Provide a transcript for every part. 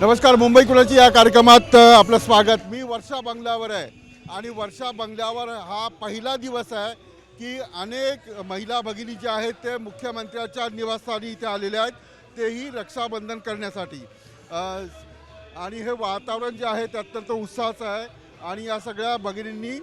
नमस्कार मुंबई कुणाची या कार्यक्रमात आपलं स्वागत. मी वर्षा बंगल्यावर आहे. आणि वर्षा बंगल्यावर हा पहिला दिवस आहे की अनेक महिला भगिनी ज्या आहेत ते मुख्यमंत्र्याच्या निवासस्थानी इथे आलेले आहेत. तेही रक्षाबंधन करण्यासाठी. आणि हे वातावरण जे आहे ते अत्यंत उत्साहाचं आहे. आणि या सगळ्या भगिनींनी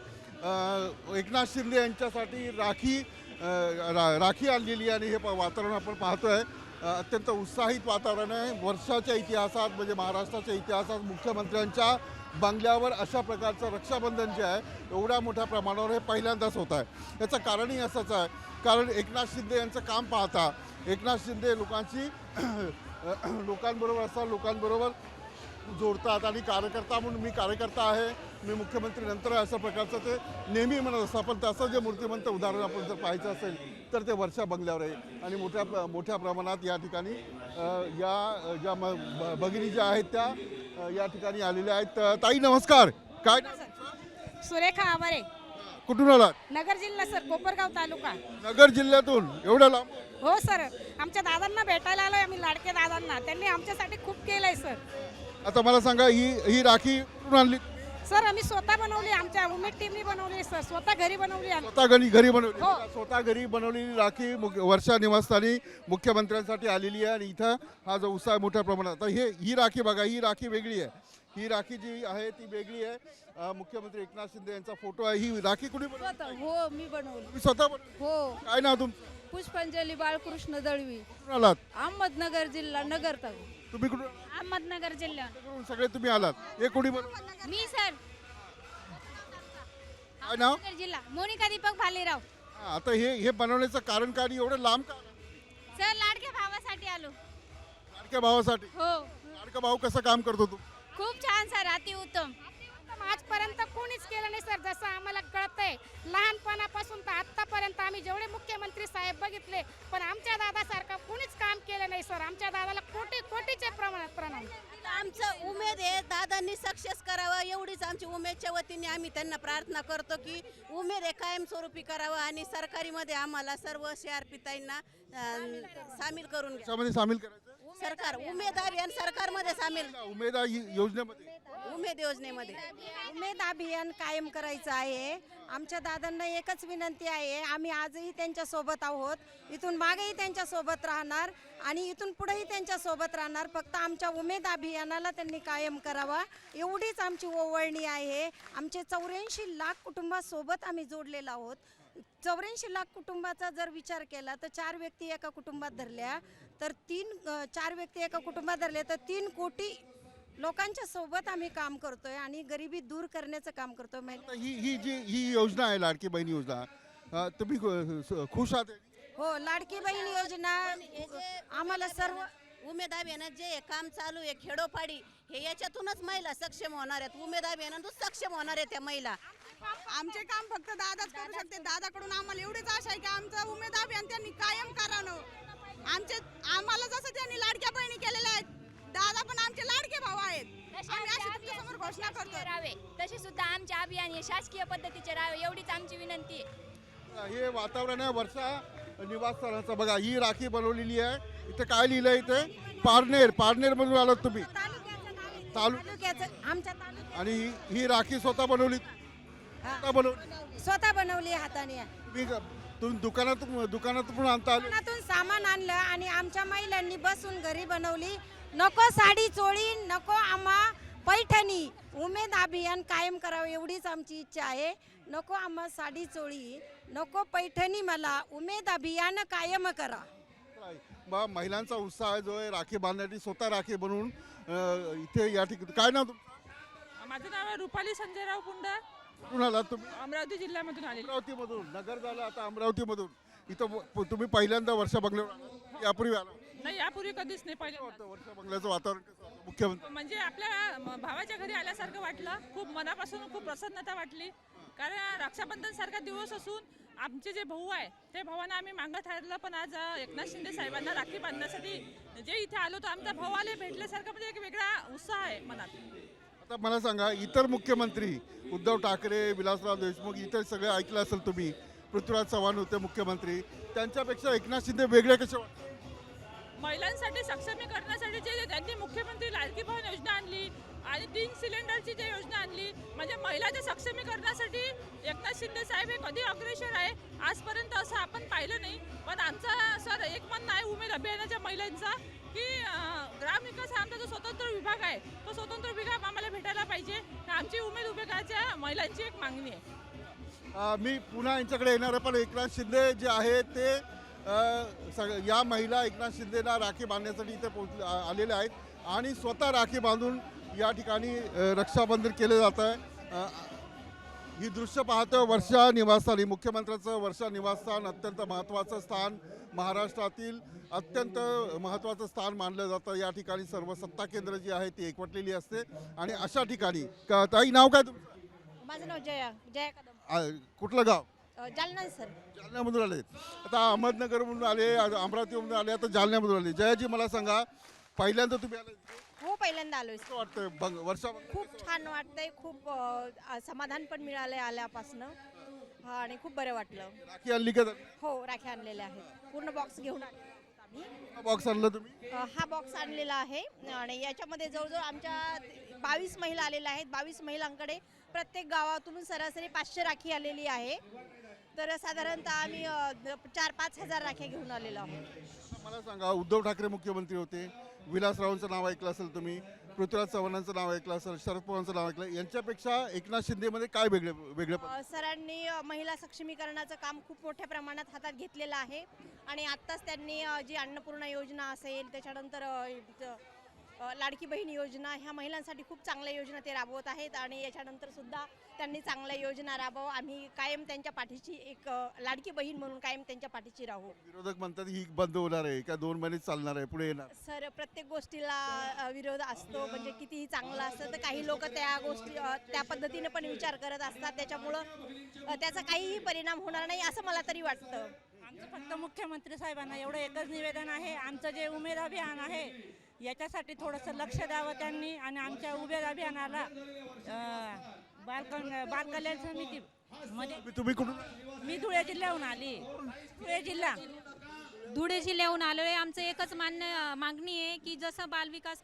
एकनाथ शिंदे यांच्यासाठी राखी रा राखी आणलेली आणि हे प- वातावरण आपण पाहतो आहे अत्यंत उत्साहित वातावरण आहे. वर्षाच्या इतिहासात म्हणजे महाराष्ट्राच्या इतिहासात मुख्यमंत्र्यांच्या बंगल्यावर अशा प्रकारचं रक्षाबंधन जे आहे एवढ्या मोठ्या प्रमाणावर हे पहिल्यांदाच होत आहे. याचं कारणही असंच आहे. कारण एकनाथ शिंदे यांचं काम पाहता एकनाथ शिंदे लोकांची लोकांबरोबर असतात लोकांबरोबर जोडतात आणि कार्यकर्ता म्हणून मी कार्यकर्ता आहे. मी मुख्यमंत्री नंतर अशा प्रकारचं ते नेहमी म्हणत असतं. पण त्याचं जे मूर्तिमंत उदाहरण आपण जर पाहायचं असेल तर ते वर्षा बंगल्यावर आहे. आणि मोठ्या मोठ्या प्रमाणात या ठिकाणी या ज्या भगिनी ज्या आहेत त्या या ठिकाणी आलेल्या आहेत. ताई नमस्कार. काय? सुरेखा आवारे. कुठून आलात? नगर जिल्हा सर कोपरगाव तालुका. नगर जिल्ह्यातून. एवढ्या लांब? हो सर. आमच्या दादांना भेटायला आलोय आम्ही लाडके दादांना. त्यांनी आमच्यासाठी खूप केलंय सर. आता मला सांगा ही ही राखी कुठून आणली? सर आम्ही स्वतः बनवली आमच्या उमेद टीमनी बनवली सर स्वतः घरी बनवली आम्ही. स्वतः घरी घरी बनवली. हो. स्वतः घरी बनवलेली राखी वर्षा निवासस्थानी मुख्यमंत्र्यांसाठी आलेली आहे आणि इथं हा जो उत्साह आहे मोठ्या प्रमाणात. तर हे ही राखी बघा ही राखी वेगळी आहे. ही राखी जी आहे ती वेगळी आहे. अं, मुख्यमंत्री एकनाथ शिंदे यांचा फोटो आहे. ही राखी कुणी बनवली? स्वतः हो मी बनवली. तुम्ही स्वतः बनवली? हो. काय नाव तुमचं? पुष्पांजली बाळकृष्ण दळवी. कुठून आलात अहमदनगर जिल्हा नगर तालुका तुम्ही कुठून अहमदनगर जिल्हा. कुठून सगळे तुम्ही आलात. हे कोणी मी सर. काय नाव? जिल्हा. मोनिका दीपक भालेराव. हा, आता हे हे बनवण्याचं कारण काय आणि एवढं लांब का? सर लाडक्या भावासाठी आलो. लाडक्या भावासाठी? हो. लाडका भाऊ कसं काम करतो तू? खूप छान सर. अतिउत्तम आजपर्यंत कोणीच केलं नाही सर जसं आम्हाला कळतंय. लहानपणापासून तर आतापर्यंत आम्ही जेवढे मुख्यमंत्री साहेब बघितले पण आमच्या दादासारखं कोणीच काम केलं नाही सर. आमच्या दादाला कोटी कोटीच्या प्रमाणात प्रणाम. आमचं उमेद आहे दादांनी सक्सेस करावं एवढीच आमची उमेदच्या वतीने आम्ही त्यांना प्रार्थना करतो की उमेद आहे कायमस्वरूपी करावं आणि सरकारीमध्ये आम्हाला सर्व सी ताईंना अं, सामील करून घ्या. त्याच्यामध्ये सामील करायचं? सरकार उमेद अभियान सरकारमध्ये सामील. उमेदा ही योजनेमध्ये. उमेद योजनेमध्ये. उमेद अभियान कायम करायचं आहे. आमच्या दादांना एकच विनंती आहे आम्ही आजही त्यांच्यासोबत आहोत. इथून मागेही त्यांच्यासोबत राहणार आणि इथून पुढेही त्यांच्यासोबत राहणार. फक्त आमच्या उमेद अभियानाला त्यांनी कायम करावा. एवढीच आमची ओवळणी आहे. आमचे चौऱ्याऐंशी लाख कुटुंबासोबत आम्ही जोडलेलो आहोत. चौऱ्याऐंशी लाख कुटुंबाचा जर विचार केला तर चार व्यक्ती एका कुटुंबात धरल्या तर तीन चार व्यक्ती एका कुटुंबात धरले तर तीन कोटी लोकांच्या सोबत आम्ही काम करतोय आणि गरिबी दूर करण्याचं काम करतोय. मै- आता ही ही जी ही योजना आहे लाडकी बहीण योजना अं, तुम्ही खु- खुश आहात? हो लाडकी बहीण योजना आम्हाला सर्व उमेद अभियानात जे हे काम चालू आहे खेडोपाडी हे याच्यातूनच महिला सक्षम होणार आहेत. उमेद अभियानातून सक्षम होणार आहेत त्या महिला. आमचे काम फक्त दादाच करू शकते. दादाकडून आम्हाला एवढीच आशा आहे की आमचं उमेद अभियान त्यांनी कायम करावं. आमचे आम्हाला जसं त्यांनी लाडक्या बहिणी केलेल्या आहेत दादा पण आमचे लाडके भाऊ आहेत. आम्ही अशी तुमच्यासमोर घोषणा करतो राहावे. तसे सुद्धा आमचे अभियान हे शासकीय पद्धतीचे राहावे एवढीच आमची विनंती आहे. हे वातावरण आहे वर्षा निवासस्थानाचं बघा ही राखी बनवलेली आहे. इथे काय लिहिलं इथे? पारनेर पारनेर मधून आलात तुम्ही. तालु तालुक्याचं आमच्या आणि ही- ही राखी स्वतः बनवली स्वतः बनवली स्वतः बनवली हाताने. तुम्ही ग- तुम्ही दुकानातून दुकानातून आणता आले. दुकानातून सामान आणलं आणि आमच्या महिलांनी बसून घरी बनवली. नको साडी चोळी नको आम्हा पैठणी. उमेद अभियान कायम करावं एवढीच आमची इच्छा आहे. नको आम्हा साडी चोळी नको पैठणी मला. उमेद अभियान कायम करा. बा महिलांचा उत्साह जो आहे राखी बांधण्यासाठी स्वतः राखी बनवून अं, इथे या ठिकाणी काय नाव तुमचं? माझं नाव आहे रुपाली संजयराव पुंडा कुठून आलात तुम्ही अमरावती जिल्ह्यामधून आलेली. अमरावतीमधून. नगर झालं आता अमरावतीमधून. इथं व- तुम्ही पहिल्यांदा वर्षा बंगल्यावर आलात? यापूर्वी आला नाही यापूर्वी कधीच नाही पहिले वर्षा बंगल्याचं वातावरण कसं होतं? मुख्यमंत्री? म्हणजे आपल्या म- भावाच्या घरी आल्यासारखं वाटलं. खूप मनापासून खूप प्रसन्नता वाटली. कारण रक्षाबंधन सारखा दिवस असून आमचे जे भाऊ आहे ते भावांना आम्ही मागत राहिलं पण आज अ, एकनाथ शिंदे साहेबांना राखी बांधण्यासाठी जे इथे आलो तर आमचा भाऊ आले भेटल्यासारखं म्हणजे एक वेगळा उत्साह आहे मनात. आता मला सांगा इतर मुख्यमंत्री उद्धव ठाकरे विलासराव देशमुख इतर सगळे ऐकलं असेल तुम्ही पृथ्वीराज चव्हाण होते मुख्यमंत्री त्यांच्यापेक्षा एकनाथ शिंदे वेगळे कसे वाटतात महिलांसाठी सक्षमीकरणासाठी जे त्यांनी मुख्यमंत्री लाडकी बहीण योजना आणली आणि तीन सिलेंडरची जी योजना आणली म्हणजे महिलाच्या सक्षमीकरणासाठी एकनाथ शिंदे साहेब हे कधी अग्रेसर आहे आजपर्यंत असं आपण पाहिलं नाही. पण आमचा सर एक म्हणणं आहे उमेद अभियानाच्या महिलांचा. की ग्रामविकास हा आमचा जो स्वतंत्र विभाग आहे तो स्वतंत्र विभाग आम्हाला भेटायला पाहिजे. आमची उमेद विभागाच्या महिलांची एक मागणी आहे. मी पुन्हा यांच्याकडे येणार पण एकनाथ शिंदे जे आहे ते सग या महिला एकनाथ शिंदेना राखी बांधण्यासाठी इथे पोहोच आलेले आलेल्या आहेत. आणि स्वतः राखी बांधून या ठिकाणी रक्षाबंधन केले जात आहे. ही दृश्य पाहतो वर्षा निवासस्थान. ही मुख्यमंत्र्यांचं वर्षा निवासस्थान अत्यंत महत्त्वाचं स्थान. महाराष्ट्रातील अत्यंत महत्त्वाचं स्थान मानलं जातं. या ठिकाणी सर्व सत्ता केंद्र जी आहे ती एकवटलेली असते. आणि अशा ठिकाणी क- ताई नाव काय तुमचं? माझं नाव जया जया कदम. आ, कुठलं गाव? जालना सर. जालन्यामधून आले. आता अहमदनगरमधून आले अमरावतीमधून आले आता जालन्यामधून आले. जयाजी मला सांगा पहिल्यांदा तुम्ही आले? हो पहिल्यांदा आलोय वाटतंय? बंग वर्षा खूप छान वाटतंय खूप अ, समाधान पण मिळालंय आल्यापासनं. हा आणि खूप बरं वाटलं. राखी आणली का हो राख्या आणलेल्या आहेत. पूर्ण बॉक्स घेऊन आम्ही. बॉक्स आणलं तुम्ही? अ, हा बॉक्स आणलेला आहे. आणि याच्यामध्ये जवळजवळ आमच्या बावीस महिला आलेल्या आहेत. बावीस महिलांकडे प्रत्येक गावातून सरासरी पाचशे राखी आलेली आहे. तर साधारणतः आम्ही अ, चार पाच हजार राख्या घेऊन आलेलो आहोत. मला सांगा उद्धव ठाकरे मुख्यमंत्री होते. विलासरावांचं नाव ऐकलं असेल तुम्ही. पृथ्वीराज चव्हाणांचं नाव ऐकलं असेल शरद पवारांचं नाव ऐकलं यांच्यापेक्षा एकनाथ शिंदेमध्ये काय वेगळे वेगळे सरांनी महिला सक्षमीकरणाचं काम खूप मोठ्या प्रमाणात हातात घेतलेलं आहे. आणि आत्ताच त्यांनी जी अन्नपूर्णा योजना असेल त्याच्यानंतर लाडकी बहीण योजना ह्या महिलांसाठी खूप चांगल्या योजना ते राबवत आहेत आणि याच्यानंतर सुद्धा त्यांनी चांगल्या योजना राबव आम्ही कायम त्यांच्या पाठीची एक लाडकी बहीण म्हणून कायम त्यांच्या पाठीची राहू. विरोधक म्हणतात ही बंद होणार आहे का दोन महिने चालणार आहे पुढे येणार. सर प्रत्येक गोष्टीला विरोध असतो म्हणजे कितीही चांगलं असतं तर काही लोक त्या गोष्टी त्या पद्धतीने पण विचार करत असतात त्याच्यामुळं त्याचा काहीही परिणाम होणार नाही असं मला तरी वाटतं. आमचं फक्त मुख्यमंत्री साहेबांना एवढं एकच निवेदन आहे आमचं जे उमेद अभियान आहे याच्यासाठी थोडंसं लक्ष द्यावं त्यांनी आणि आमच्या उमेद अभियानाला बालकन बालकल्याण समिती मध्ये तुम्ही- कुठून? मी धुळे जिल्ह्याहून आली. धुळे जिल्हा. धुळे जिल्ह्याहून आलो आहे. आमचं एकच मान्य मागणी आहे की जसं बालविकास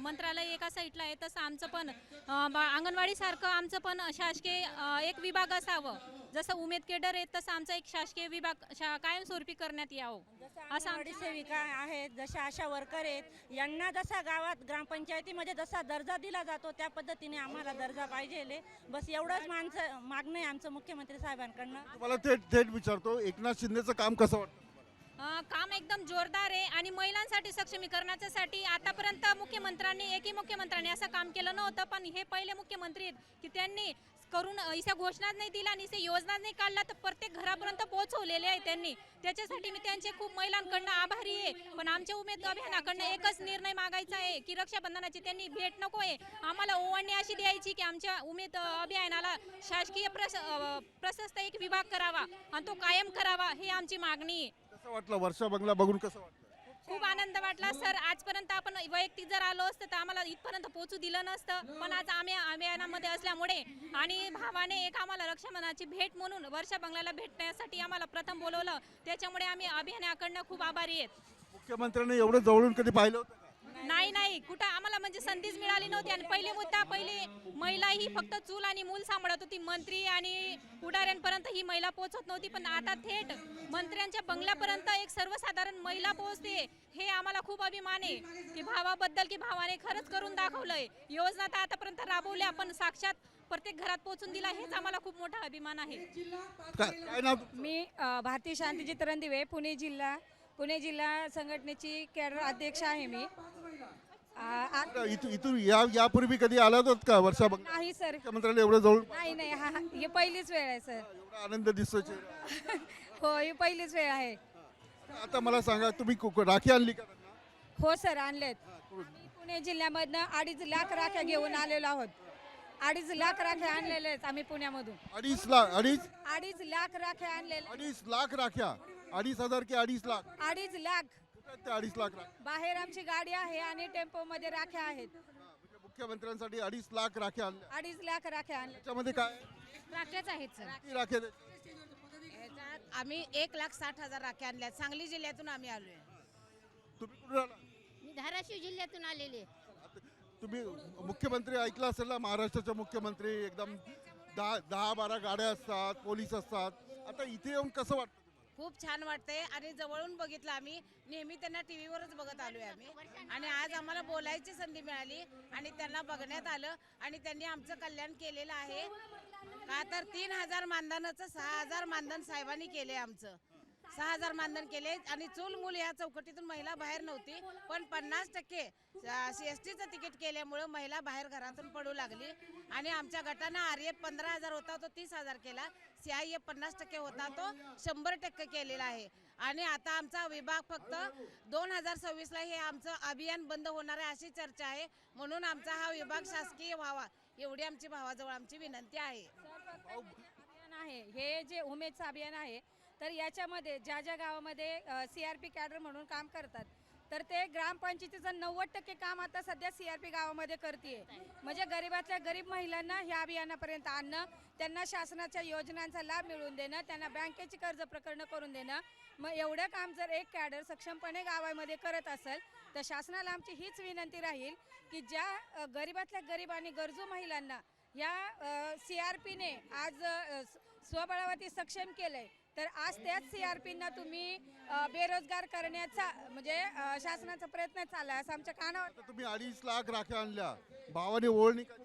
मंत्रालय एका साईडला आहे तसं आमचं पण अंगणवाडीसारखं आमचं पण शासकीय एक विभाग असावं. जसं उमेद केडर आहे तसं आमचा एक शासकीय विभाग शा कायमस्वरूपी करण्यात यावं. असं आमचं सेविका आहेत जशा आशा वर्कर आहेत यांना जसा गावात ग्रामपंचायतीमध्ये जसा दर्जा दिला जातो त्या पद्धतीने आम्हाला दर्जा पाहिजे बस एवढंच माणसं मागणं आहे आमचं मुख्यमंत्री साहेबांकडनं. तुम्हाला थेट थेट विचारतो एकनाथ शिंदेचं काम कसं वाटतं काम एकदम जोरदार आहे आणि महिलांसाठी सक्षमीकरणाच्यासाठी आतापर्यंत मुख्यमंत्र्यांनी एकही मुख्यमंत्र्यांनी असं काम केलं नव्हतं पण हे पहिले मुख्यमंत्री आहेत की त्यांनी करून अ, घोषणाच नाही दिला आणि इथे योजना नाही काढला तर प्रत्येक घरापर्यंत पोहोचवलेले आहे त्यांनी. त्याच्यासाठी मी त्यांचे खूप महिलांकडनं आभारी आहे. पण आमच्या उमेद अभियानाकडनं एकच निर्णय मागायचा आहे की रक्षाबंधनाची त्यांनी भेट नको आहे. आम्हाला ओवाळणी अशी द्यायची की आमच्या उमेद अभियानाला शासकीय प्रस प्रशस्त एक विभाग करावा आणि तो कायम करावा ही आमची मागणी आहे. कसं वाटलं वर्षा बंगला बघून कसं वाटलं? खूप आनंद वाटला सर. आजपर्यंत आपण वैयक्तिक जर आलो असतं तर आम्हाला इथपर्यंत पोहोचू दिलं नसतं. पण आज आम्ही अभियानामध्ये असल्यामुळे आणि भावाने एक आम्हाला रक्षाबंधनाची भेट म्हणून वर्षा बंगल्याला भेटण्यासाठी आम्हाला प्रथम बोलवलं. त्याच्यामुळे आम्ही अभियानाकडनं खूप आभारी आहेत मुख्यमंत्र्यांनी एवढं जवळून कधी पाहिलं होतं? नाही नाही. कुठं आम्हाला म्हणजे संधीच मिळाली नव्हती. आणि पहिले मुद्दा पहिले महिला ही फक्त चूल आणि मूल सांभाळत होती. मंत्री आणि पुढाऱ्यांपर्यंत ही महिला पोहोचत नव्हती. पण आता थेट मंत्र्यांच्या बंगल्यापर्यंत एक सर्वसाधारण महिला पोहोचते हे आम्हाला खूप अभिमान आहे. की भावाबद्दल की भावाने खरंच करून दाखवलंय. योजना तर आतापर्यंत राबवल्या पण साक्षात प्रत्येक घरात पोहोचून दिला हेच आम्हाला खूप मोठा अभिमान आहे? मी अ, भारती शांती रणदिवे पुणे जिल्हा पुणे जिल्हा संघटनेची कॅडर अध्यक्ष आहे मी. आ- इथून इथून या यापूर्वी कधी आला होतात का वर्षा बंगला नाही सर. मुख्यमंत्र्यांनी एवढं जवळून नाही नाही हा हा- ही पहिलीच वेळ आहे सर. एवढा आनंद दिसतो चेहऱ्यावर. हो ही पहिलीच वेळ आहे. आता मला सांगा तुम्ही कु- कु- राखी आणली का त्यांना? हो सर आणलेत. आम्ही पुणे जिल्ह्यामधनं अडीच लाख राख्या घेऊन आलेलो आहोत. अडीच लाख राख्या आणलेल्या आहेत आम्ही पुण्यामधून. अडीच लाख अडीच? अडीच लाख राख्या आणलेल्या अडीच लाख राख्या. अडीच हजार की अडीच लाख? अडीच लाख. अडीच लाख बाहेर आमची गाडी आहे आणि टेम्पो मध्ये राख्या आहेत. म्हणजे मुख्यमंत्र्यांसाठी अडीच लाख राख्या आणल्या. अडीच लाख राख्या आणल्या. त्याच्यामध्ये काय? राख्याच आहेत सर. किती द्यायच्या? आम्ही एक लाख साठ हजार राख्या आणल्या. सांगली जिल्ह्यातून आम्ही आलोय. तुम्ही कुठून आला मी धाराशिव जिल्ह्यातून आलेले तुम्ही मुख्यमंत्री ऐकलं असेल ना महाराष्ट्राचे मुख्यमंत्री एकदम दहा दहा बारा गाड्या असतात पोलीस असतात. आता इथे येऊन कसं वाटतं? खूप छान वाटतंय. आणि जवळून बघितलं आम्ही. नेहमी त्यांना टी व्हीवरच बघत आलोय आम्ही. आणि आज आम्हाला बोलायची संधी मिळाली. आणि त्यांना बघण्यात आलं. आणि त्यांनी आमचं कल्याण केलेलं आहे. का तर तीन हजार मानधनाचं सहा हजार मानधन साहेबांनी केले आमचं. सहा हजार मानधन केले आणि चूल मूल या चौकटीतून महिला बाहेर नव्हती. पण पन्नास टक्के सी एस टीचं तिकीट केल्यामुळं महिला बाहेर घरातून पडू लागली. आणि आमच्या गटानं आर एफ पंधरा हजार होता तो तीस हजार केला. सी आय एफ पन्नास टक्के होता तो शंभर टक्के केलेला आहे. आणि आता आमचा विभाग फक्त दोन हजार सव्वीसला हे आमचं अभियान बंद होणार आहे अशी चर्चा आहे. म्हणून आमचा हा विभाग शासकीय व्हावा एवढी आमची भावाजवळ आमची विनंती आहे. आहे. हे जे उमेदचं अभियान आहे तर याच्यामध्ये ज्या ज्या गावामध्ये सी आर पी कॅडर म्हणून काम करतात तर ते ग्रामपंचायतीचं नव्वद टक्के काम आता सध्या सी आर पी गावामध्ये करते म्हणजे गरीबातल्या गरीब महिलांना ह्या अभियानापर्यंत आणणं त्यांना शासनाच्या योजनांचा लाभ मिळवून देणं त्यांना बँकेची कर्ज प्रकरणं करून देणं. मग एवढं काम जर एक कॅडर सक्षमपणे गावामध्ये करत असेल तर शासनाला आमची हीच विनंती राहील की ज्या गरिबातल्या गरीबातल्या गरीब आणि गरजू महिलांना या सी आर पीने आज स्वबळावरती सक्षम केलंय तर आज त्याच सी आर पीना तुम्ही बेरोजगार करण्याचा म्हणजे शासनाचा प्रयत्न चालला असं आमच्या कानावर आता तुम्ही अडीच लाख राख्या आणल्या. भावाने ओळणी सांगा.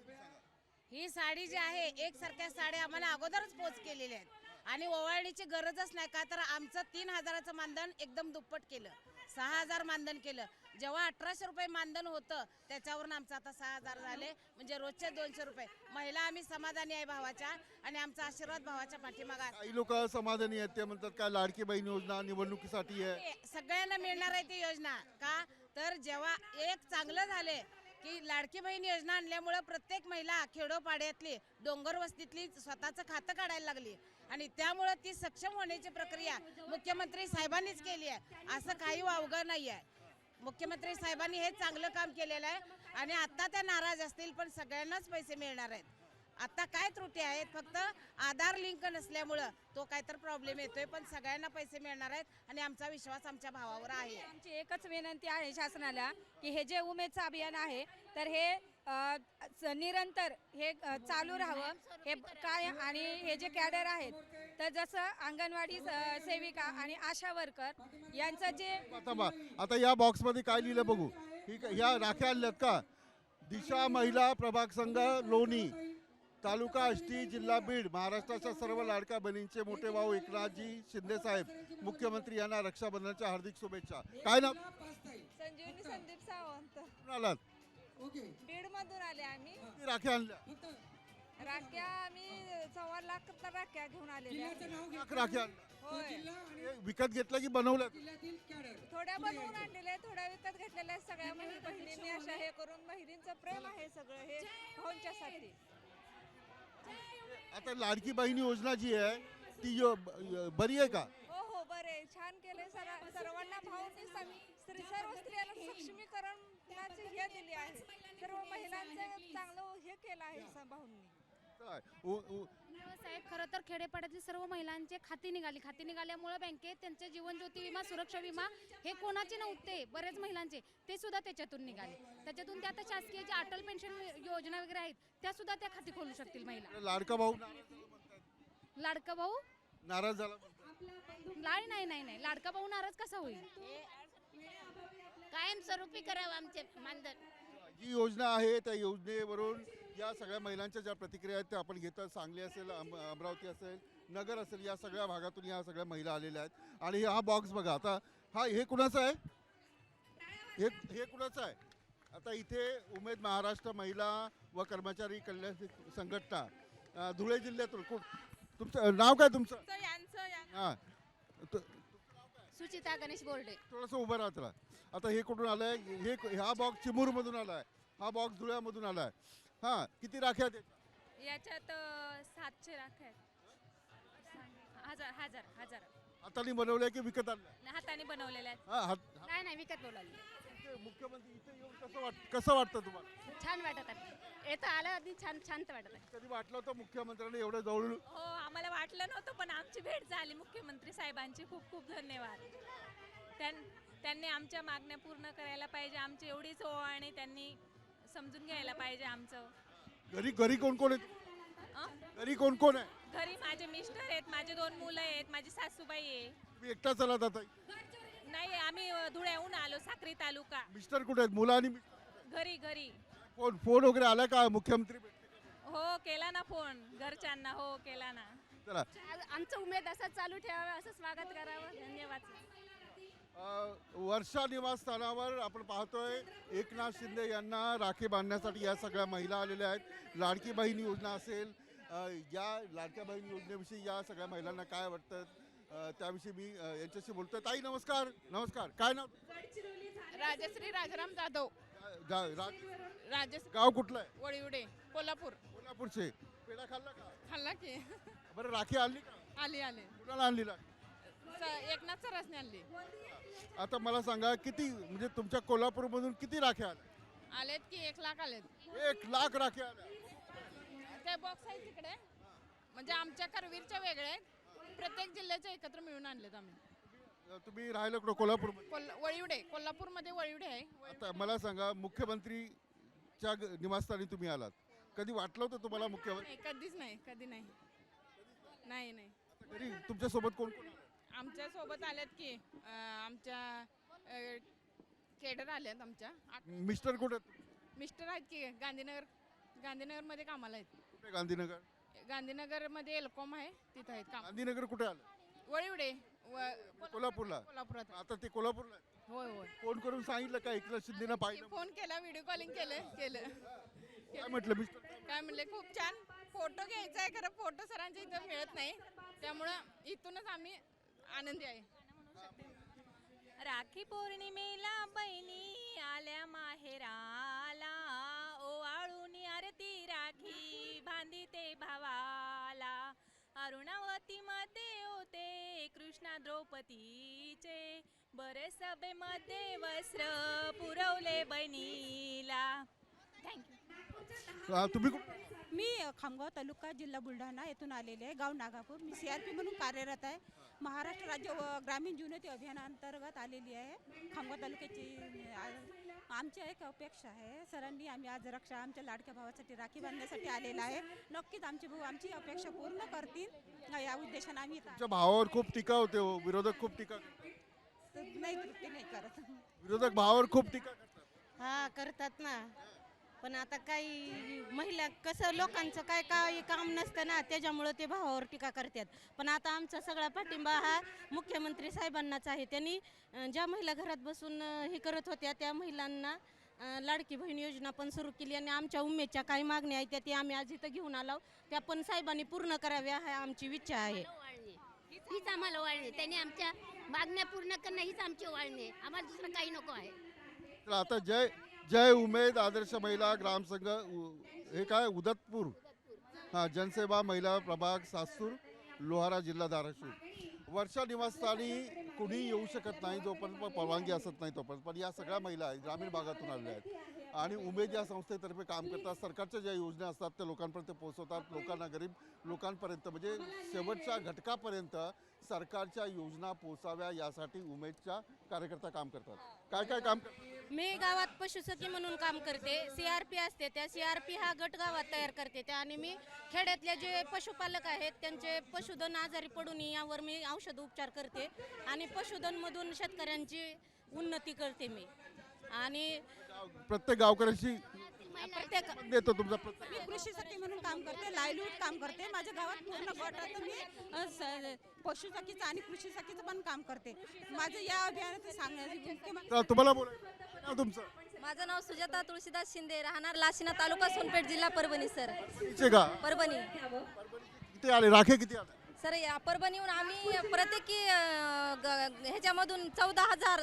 ही साडी जी आहे एकसारख्या साड्या आम्हाला अगोदरच पोच केलेल्या आहेत. आणि ओवाळणीची गरजच नाही का तर आमचं तीन हजाराचं मानधन एकदम दुप्पट केलं. सहा हजार मानधन केलं. जेव्हा अठराशे रुपये मानधन होतं त्याच्यावरून आमचं आता सहा हजार झाले. म्हणजे रोजचे दोनशे रुपये. महिला आम्ही समाधानी आहे भावाच्या आणि आमचा आशीर्वाद भावाच्या पाठीमागा. काही लोक समाधानी आहेत ते म्हणतात काय लाडकी बहीण योजना निवडणुकीसाठी आहे? सगळ्यांना मिळणार आहे ती योजना का? तर जेव्हा एक चांगलं झाले की लाडकी बहीण योजना आणल्यामुळं प्रत्येक महिला खेडोपाड्यातली डोंगर वस्तीतली स्वतःचं खातं काढायला लागली. आणि त्यामुळं ती सक्षम होण्याची प्रक्रिया मुख्यमंत्री साहेबांनीच केली आहे. असं काही वावगं नाही आहे मुख्यमंत्री साहेबांनी हे चांगलं काम केलेलं आहे आणि आत्ता त्या नाराज असतील पण सगळ्यांनाच पैसे मिळणार आहेत. आता काय त्रुटी आहेत? फक्त आधार लिंक नसल्यामुळं तो काय तर प्रॉब्लेम येतोय पण सगळ्यांना पैसे मिळणार आहेत आणि आमचा विश्वास आमच्या भावावर आहे. आमची एकच विनंती आहे शासनाला की हे जे उमेदचं अभियान आहे तर हे निरंतर हे चालू राहावं. हे काय आणि हे जे कॅडर आहेत तर जसं अंगणवाडी सेविका आणि आशा वर्कर यांचं जे आता या बॉक्समध्ये काय लिहिलं बघू? ही का- ह्या राख्या आणल्यात का? दिशा महिला प्रभाग संघ लोणी तालुका आष्टी जिल्हा बीड महाराष्ट्राच्या सर्व लाडक्या बहिणींचे मोठे भाऊ एकनाथजी शिंदे साहेब मुख्यमंत्री यांना रक्षाबंधनाच्या हार्दिक शुभेच्छा. काय नाव? संजीवनी संदीप सावंत. बीड मधून आले आम्ही. राख्या आणल्या. राख्या आम्ही सव्वा लाख राख्या घेऊन आलेल्या. लाख राख्या आणल्या. होय. हे विकत घेतल्या की बनवल्या थोड्या बनवून आणलेल्या आहेत, थोड्या विकत घेतलेल्या आहेत सगळ्या महिला बहिणींनी अशा हे करून बहिणींचं प्रेम आहे सगळं हे भाऊंच्यासाठी. आता लाडकी बहीण योजना जी आहे ती यो- ब- बरी आहे का? हो हो बरे छान केले सर सर्वांना भाऊंनी सं- स्त्री सर्व स्त्रियांना सक्षमीकरणाची हे दिली आहे. सर्व महिलांचं चांगलं हे केलं आहे भाऊंनी. काय? उ- उ- साहेब खरं तर खेडेपाड्यातील सर्व महिलांचे खाती निघाली. खाती निघाल्यामुळे बँकेत त्यांचे जीवन ज्योती विमा सुरक्षा विमा हे कोणाचे नव्हते? बरेच महिलांचे. ते सुद्धा त्याच्यातून निघाले. त्याच्यातून त्या आता शासकीय जे अटल पेन्शन योजना वगैरे आहेत त्या सुद्धा त्या खाती खोलू शकतील महिला. लाडका भाऊ नाराज झाला म्हणतात. लाडका भाऊ? नाराज झाला म्हणतात. नाही नाही नाही. लाडका भाऊ नाराज कसा होईल? कायमस्वरूपी करावं आमचे मानधन. जी योजना आहे त्या योजनेवरून या सगळ्या महिलांच्या ज्या प्रतिक्रिया आहेत त्या आपण घेतात सांगली असेल अम- अमरावती असेल नगर असेल या सगळ्या भागातून या सगळ्या महिला आलेल्या आहेत. आणि हा बॉक्स बघा आता हा हे कुणाचं आहे? हे हे कुणाचं आहे? आता इथे उमेद महाराष्ट्र महिला व कर्मचारी कल्याण संघटना अं, धुळे जिल्ह्यातून कु- तुमचं नाव काय तुमचं? हां. तु- सुचिता गणेश बोर्डे. थोडंसं उभं राहत राहा आता हे कुठून आलंय? हे हा बॉक्स चिमूरमधून आलाय. हा बॉक्स धुळ्यामधून आलाय. हां किती राख्या आहेत याच्यात? अ, सातशे राख्या आहेत. हजार हजार हजार. हाताने बनवलंय की विकत आणलंय? हाताने बनवलेल्या आहेत. हा हात नाही नाही विकत बोलावली इथे मुख्यमंत्री इथे येऊन कसं वाट कसं वाटतं तुम्हाला? छान वाटत आहे. येतं आलं आधी छान शांत वाटत आहे. कधी वाटलं होतं मुख्यमंत्र्यांनी एवढं जवळ हो आम्हाला वाटलं नव्हतं पण आमची भेट झाली. मुख्यमंत्री साहेबांची खूप खूप धन्यवाद. त्यां त्यांनी आमच्या मागण्या पूर्ण करायला पाहिजे आमची एवढीच ओवाळणी त्यांनी समजून घ्यायला पाहिजे आमचं. घरी घरी कोण कोण अं? घरी कोण कोण आहे? घरी माझे मिस्टर आहेत माझे दोन मुलं आहेत माझी सासूबाई आहे. मी एकटा चला जाता नाही आम्ही अ, धुळ्याहून आलो साक्री तालुका. मिस्टर कुठे आहेत? मुलं आणि मिस्टर? घरी घरी. फोन फोन वगैरे आला का? मुख्यमंत्री? भेटले? हो केला ना फोन. घरच्यांना हो केला ना. चला. आमचं उमेद असंच चालू ठेवावं असं स्वागत करावं. धन्यवाद. वर्षा निवासस्थानावर आपण पाहतोय एकनाथ शिंदे यांना राखी बांधण्यासाठी या सगळ्या महिला आलेल्या आहेत. लाडकी बहीण योजना असेल या लाडक्या बहीण योजनेविषयी या सगळ्या महिलांना काय वाटतं? त्याविषयी मी यांच्याशी बोलतोय. ताई नमस्कार. नमस्कार. काय नाव? राजश्री राजाराम जाधव. गा- रा- राजस गाव कुठलं आहे? वळीवडे कोल्हापूर. कोल्हापूरचे. पेढा खाल्ला का? खाल्ला की. बरं राखी आणली का? आली आली. कुणाला आणली राखी? एकनाथ सरसने आणली. आता मला सांगा किती म्हणजे तुमच्या कोल्हापूरमधून किती राख्या आल्या आलेत की एक लाख आलेत? एक लाख राख्या आल्या ते बॉक्स आहे तिकडे. म्हणजे आमच्या करवीरच्या वेगळ्या आहेत. प्रत्येक जिल्ह्याच्या एकत्र मिळून आणलेत आम्ही. तुम्ही राहिलं कुठं? कोल्हापूरमध्ये? कोल्हा वळीवडे. कोल्हापूरमध्ये वळीवडे आहे. आता मला सांगा मुख्यमंत्रीच्या ग- निवासस्थानी तुम्ही आलात. कधी वाटलं होतं तुम्हाला मुख्यमंत्री? नाही कधीच नाही कधी नाही. नाही नाही. घरी तुमच्यासोबत कोण कोण आलं? आमच्यासोबत आल्यात की अं, आमच्या केडर आल्यात आमच्या. मिस्टर कुठे आहेत? मिस्टर आहेत की गांधीनगर गांधीनगरमध्ये कामाला आहेत. कुठे गांधीनगर? गांधीनगरमध्ये एलकॉम आहे तिथं आहेत काम. गांधीनगर कुठे आलं? वळीवडे व- कोल्हापूरला. कोल्हापुरात आता ते कोल्हापूरला आहेत. होय होय. फोन करून सांगितलं का? एकनाथ शिंदेना पाहिलं. फोन केला व्हिडिओ कॉलिंग केलं केलं. काय म्हटलं मिस्टर? काय म्हणले खूप छान. फोटो घ्यायचा आहे खरं फोटो सरांच्या इथं मिळत नाही. त्यामुळं इथूनच आम्ही आनंदी आहे. राखी पौर्णिमेला बहिणी आल्या माहेराला. ओवाळून आरती राखी बांधी ते भावाला. अरुणावती मध्ये होते कृष्णा द्रौपदीचे. बरे सभेमध्ये वस्त्र पुरवले बहिणीला. थँक्यू. तुम्ही मी खामगाव तालुका जिल्हा बुलढाणा येथून आलेले आहे गाव नागापूर. मी सी आर पी म्हणून कार्यरत आहे. महाराष्ट्र राज्य व ग्रामीण जीवनोती अभियानांतर्गत आलेली आहे. खामगाव तालुक्याची आमची एक अपेक्षा आहे. सरांनी आम्ही आज रक्षा आमच्या लाडक्या भावासाठी राखी बांधण्यासाठी आलेला आहे. नक्कीच आमचे भाऊ आमची अपेक्षा पूर्ण करतील. या उद्देशाने आम्ही भावावर खूप टीका होते हो. विरोधक खूप टीका नाही तृप्ती नाही करत. विरोधक भावावर खूप टीका करतात. हा करतात ना. पण आता काही महिला कसं लोकांचं काय काही काम नसतं ना त्याच्यामुळं ते भावावर टीका करतात. पण आता आमचा सगळा पाठिंबा हा मुख्यमंत्री साहेबांनाच आहे. त्यांनी ज्या महिला घरात बसून हे करत होत्या त्या महिलांना लाडकी बहीण योजना पण सुरू केली आणि आमच्या उमेदच्या काही मागण्या आहेत त्या ते आम्ही आज इथं घेऊन आलो त्या पण साहेबांनी पूर्ण कराव्या हा आमची इच्छा आहे. हीच आम्हाला वाळणे त्यांनी आमच्या मागण्या पूर्ण करणं हीच आमची वाळणे आम्हाला दुसरं काही नको आहे. आता जय जय उमेद आदर्श महिला ग्रामसंघ हे काय? उदतपूर. हा जनसेवा महिला प्रभाग सासूर लोहारा जिल्हा धाराशिव. वर्षा निवासस्थानी कुणी येऊ शकत नाही जोपर्यंत परवानगी असत नाही तोपर्यंत. पण या सगळ्या महिला आहेत ग्रामीण भागातून आलेल्या आहेत. आणि उमेद या संस्थेतर्फे काम करतात. सरकारच्या ज्या योजना असतात त्या लोकांपर्यंत पोहोचवतात. लोकांना गरीब लोकांपर्यंत म्हणजे शेवटच्या घटकापर्यंत सरकारच्या योजना पोहोचाव्या यासाठी उमेदच्या कार्यकर्ता काम करतात. काय काय काम? मी गावात पशुसखी म्हणून काम करते. सी आर पी असते. त्या सी आर पी हा गट गावात तयार करते त्या आणि मी खेड्यातले जे पशुपालक आहेत त्यांचे पशुधन आजारी पडू नये यावर मी औषध उपचार करते. आणि पशुधनमधून शेतकऱ्यांची उन्नती करते मी. आणि प्रत्येक गावकऱ्याशी प्रत्येक देतो तुमचा प्रत्येक. मी कृषी सखी म्हणून काम करते काम करते. माझ्या गावात पूर्ण गटात मी अ, स- पशुसखीचं आणि कृषी सखीचं पण काम करते. माझं या अभियानाचं तुम्हाला बोलायचं नाव तुमचं? माझं नाव सुजाता तुळशीदास शिंदे. राहणार लाशिना तालुका सोनपेठ जिल्हा परभणी सर. का? परभणी. किती आले राखे किती आले? सर या परभणीहून आम्ही प्रत्येकी अं, ग- ह्याच्यामधून चौदा हजार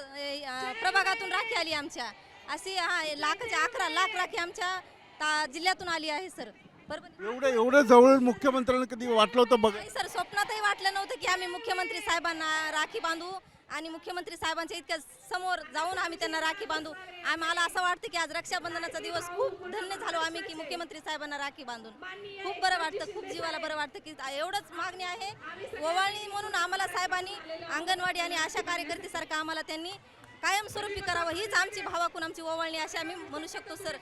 प्रभागातून राखी आली आमच्या. अशी हा लाखाच्या अकरा लाख राखी आमच्या ता- जिल्ह्यातून आली आहे सर. एवढं एवढं जवळ मुख्यमंत्र्यांना कधी वाटलं होतं बघा नाही सर स्वप्नातही वाटलं नव्हतं की आम्ही मुख्यमंत्री साहेबांना राखी बांधू आणि मुख्यमंत्री साहेबांच्या इतक्या समोर जाऊन आम्ही त्यांना राखी बांधू. आम्हाला असं वाटतं की आज रक्षाबंधनाचा दिवस खूप धन्य झालो आम्ही की मुख्यमंत्री साहेबांना राखी बांधून. खूप बरं वाटतं खूप जीवाला बरं वाटतं की एवढंच मागणी आहे. ओवाळणी म्हणून आम्हाला साहेबांनी अंगणवाडी आणि आशा कार्यकर्तीसारखं आम्हाला त्यांनी कायमस्वरूपी करावं हीच आमची भावाकून आमची ओवाळणी अशी आम्ही म्हणू शकतो सर.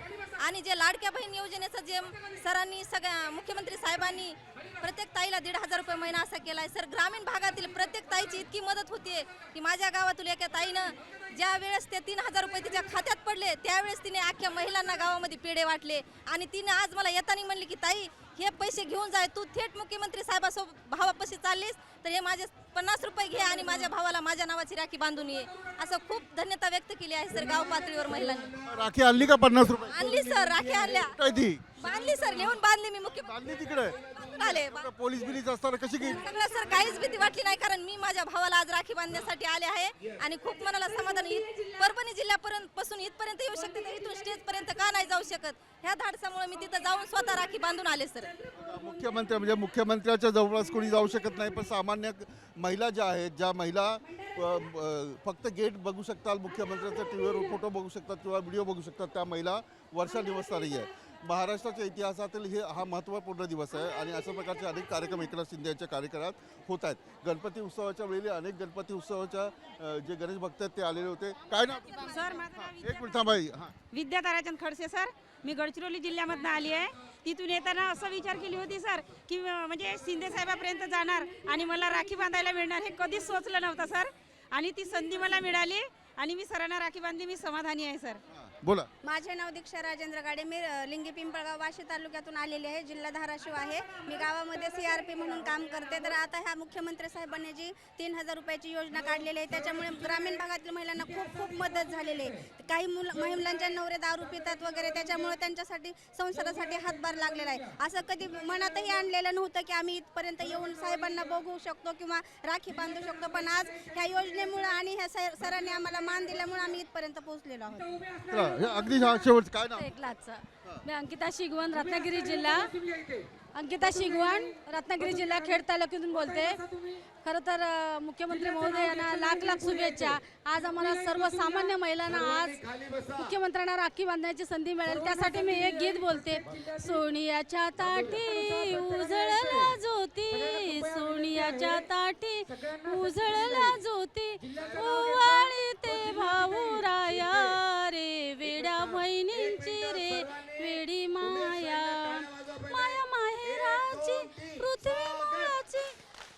आणि जे लाडक्या बहीण योजनेचं जे सरांनी सगळ्या मुख्यमंत्री साहेबांनी प्रत्येक ताईला दीड हजार रुपये महिना असा केलाय. सर ग्रामीण भागातील प्रत्येक ताईची इतकी मदत होतीये की माझ्या गावातील एका ताईनं ज्या वेळेस ते तीन हजार रुपये तिच्या खात्यात पडले त्यावेळेस तिने अख्ख्या महिलांना गावामध्ये पेढे वाटले. आणि तिने आज मला येताना म्हणली की ताई हे पैसे घेऊन जाय. तू थेट मुख्यमंत्री साहेबासोबत भावापाशी चाललीस तर हे माझे पन्नास रुपये घे आणि माझ्या भावाला माझ्या नावाची राखी बांधून ये. असं खूप धन्यता व्यक्त केली आहे सर गाव पातळीवर महिलांनी. राखी आणली का पन्नास रुपये? आणली सर राखी आणल्या. बांधली सर नेऊन बांधली मी मुख्यमंत्री तिकडे? आले. पोलीस बिलीस असताना कशी गेली? सगळं सर काहीच भीती वाटली नाही कारण मी माझ्या भावाला आज राखी बांधण्यासाठी आले आहे आणि खूप मनाला समाधान परभणी इथपासून इथपर्यंत येऊ शकते तर इथून स्टेजपर्यंत का नाही जाऊ शकत? ह्या धाडसामुळे मी तिथं जाऊन स्वतः राखी बांधून आले सर. मुख्यमंत्री म्हणजे मुख्यमंत्र्याच्या जवळपास कोणी जाऊ शकत नाही पण सामान्य महिला ज्या आहेत ज्या महिला फक्त गेट बघू शकतात मुख्यमंत्र्याचा टी व्हीवर फोटो बघू शकतात किंवा व्हिडिओ बघू शकतात त्या महिला वर्षा निवासस्थानी आहे महाराष्ट्राच्या इतिहासातील हे हा महत्त्वपूर्ण दिवस आहे आणि अशा प्रकारचे अनेक कार्यक्रम एकनाथ शिंदे यांच्या कार्यकाळात होत आहेत. गणपती उत्सवाच्या वेळी अनेक गणपती उत्सवाच्या जे गणेश भक्त आहेत ते आलेले होते. काय ना सर एक मिनिट थांबाई हां विद्या ताराचंद खडसे सर. मी गडचिरोली जिल्ह्यामधनं आली आहे. तिथून येताना असं विचार केली होती सर की म्हणजे शिंदे साहेबापर्यंत जाणार आणि मला राखी बांधायला मिळणार हे कधीच सोचलं नव्हतं सर. आणि ती संधी मला मिळाली आणि मी सरांना राखी बांधली मी समाधानी आहे सर. बोला. माझे नाव दीक्षा राजेंद्र गाडे. मी अ, लिंगी पिंपळगाव वाशी तालुक्यातून आलेली आहे. जिल्हा धाराशिव आहे. मी गावामध्ये सी आर पी म्हणून काम करते. तर आता ह्या मुख्यमंत्री साहेबांनी जी तीन हजार रुपयाची योजना काढलेली आहे त्याच्यामुळे ग्रामीण भागातील महिलांना खूप खूप मदत झालेली आहे. काही मुल महिलांच्या नवरे दारू पितात वगैरे त्याच्यामुळे त्यांच्यासाठी संसारासाठी हातभार लागलेला आहे. असं कधी मनातही आणलेलं नव्हतं की आम्ही इथपर्यंत येऊन साहेबांना बघू शकतो किंवा राखी बांधू शकतो. पण आज ह्या योजनेमुळे आणि ह्या सर- सरांनी आम्हाला मान दिल्यामुळे आम्ही इथपर्यंत पोहोचलेलो आहोत. अगदी हा शेवट काय मी अंकिता शिगवण रत्नागिरी जिल्हा. अंकिता शिगवण रत्नागिरी जिल्हा खेड तालुक्यातून बोलते. खरं तर अ, मुख्यमंत्री महोदयांना लाख लाख शुभेच्छा. आज आम्हाला सर्वसामान्य महिलांना आज मुख्यमंत्र्यांना राखी बांधण्याची संधी मिळेल. त्यासाठी मी एक गीत बोलते. सोनियाच्या ताटी उजळला ज्योती. सोनियाच्या ताटी उजळला ज्योती. ओवाळी ते भाऊराया. पृथ्वी मुळाची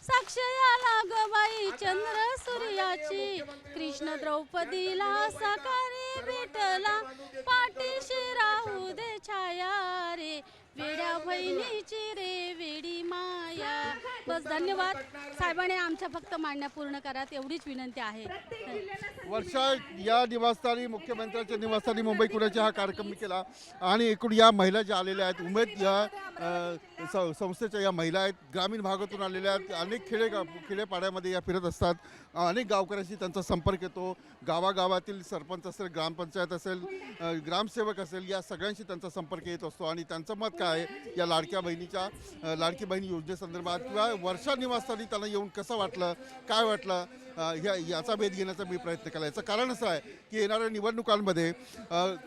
साक्ष याला ग बाई चंद्र सूर्याची कृष्ण द्रौपदीला साकारी भेटला. पाठीशी राहू दे छाया रे. वेड्या बहिणीची रे वेडी माया. बस धन्यवाद. साहेबांनी आमच्या फक्त मांडण्या पूर्ण करा एवढीच विनंती आहे. वर्षा या निवासस्थानी मुख्यमंत्र्यांच्या निवासस्थानी मुंबई पुण्याचा हा कार्यक्रम मी केला. आणि एकूण या महिला ज्या आलेल्या आहेत उमेद या स- संस्थेच्या या महिला आहेत. ग्रामीण भागातून आलेल्या आहेत. अनेक खेडे खेडेपाड्यामध्ये या फिरत असतात. अनेक गावकऱ्यांशी त्यांचा संपर्क येतो. गावागावातील सरपंच असेल ग्रामपंचायत असेल ग्रामसेवक असेल या सगळ्यांशी त्यांचा संपर्क येत असतो. आणि त्यांचं मत काय आहे? या लाडक्या बहिणीच्या लाडकी बहीण योजनेसंदर्भात किंवा वर्षा निवासस्थानी त्यांना येऊन कसं वाटलं? काय वाटलं? ह्या याचा भेद घेण्याचा मी प्रयत्न केला. याचं कारण असं आहे की येणाऱ्या निवडणुकांमध्ये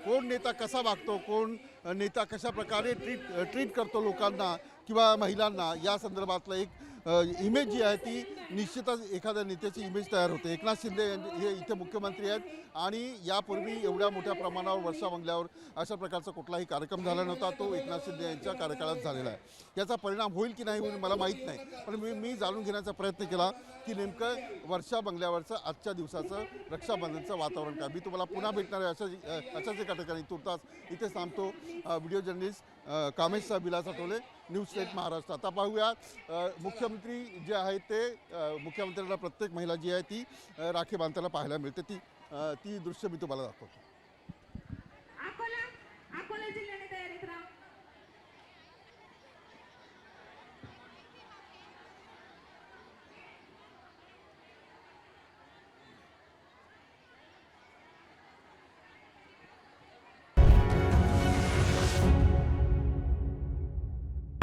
कोण नेता कसा वागतो? कोण नेता कशा प्रकारे ट्रीट ट्रीट करतो लोकांना किंवा महिलांना या संदर्भातलं एक इमेज जी आहे ती निश्चितच एखाद्या नेत्याची इमेज तयार होते. एकनाथ शिंदे हे इथे मुख्यमंत्री आहेत आणि यापूर्वी एवढ्या मोठ्या प्रमाणावर वर्षा बंगल्यावर अशा प्रकारचा कुठलाही कार्यक्रम झाला नव्हता. तो एकनाथ शिंदे यांच्या कार्यकाळात झालेला आहे. याचा परिणाम होईल की नाही होईल मला माहीत नाही. पण मी मी जाणून घेण्याचा प्रयत्न केला की नेमकं वर्षा बंगल्यावरचं आजच्या दिवसाचं रक्षाबंधनचं वातावरण काय? मी तुम्हाला पुन्हा भेटणार आहे अशा अशाच एका ठिकाणी. तुर्तास इथे थांबतो. व्हिडिओ जर्नलिस्ट कामेश साहेब साठवले आठवले न्यूज स्टेट महाराष्ट्र. आता पाहूया मुख्यमंत्री जे आहेत ते मुख्यमंत्र्यांना प्रत्येक महिला जी आहे ती राखी बांधताना पाहायला मिळते. ती ती दृश्य मी तुम्हाला दाखवतो.